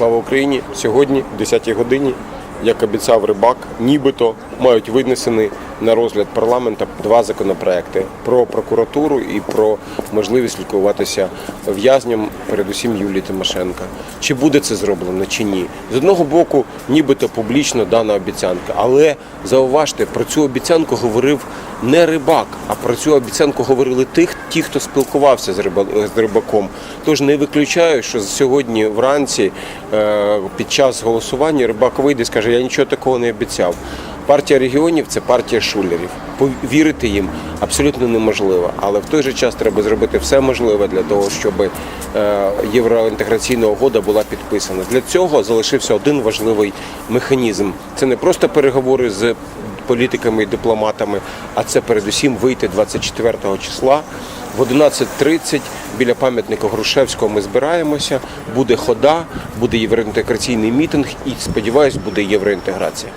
Слава Україні! Сьогодні, в 10-й годині, як обіцяв рибак, нібито мають винесені на розгляд парламента два законопроекти про прокуратуру і про можливість лікуватися в'язням, передусім Юлії Тимошенка. Чи буде це зроблено, чи ні? З одного боку, нібито публічно дана обіцянка, але зауважте, про цю обіцянку говорив не рибак, а про цю обіцянку говорили тих, ті, хто спілкувався з, риба, з рибаком. Тож не виключаю, що сьогодні вранці е, під час голосування рибак вийде і скаже, я нічого такого не обіцяв. Партія регіонів це партія шулерів. Повірити їм абсолютно неможливо, але в той же час треба зробити все можливе для того, щоб е, євроінтеграційна угода була підписана. Для цього залишився один важливий механізм. Це не просто переговори з політиками і дипломатами, а це передусім вийти 24 числа в 11.30 біля пам'ятника Грушевського ми збираємося. Буде хода, буде євроінтеграційний мітинг і сподіваюсь, буде євроінтеграція.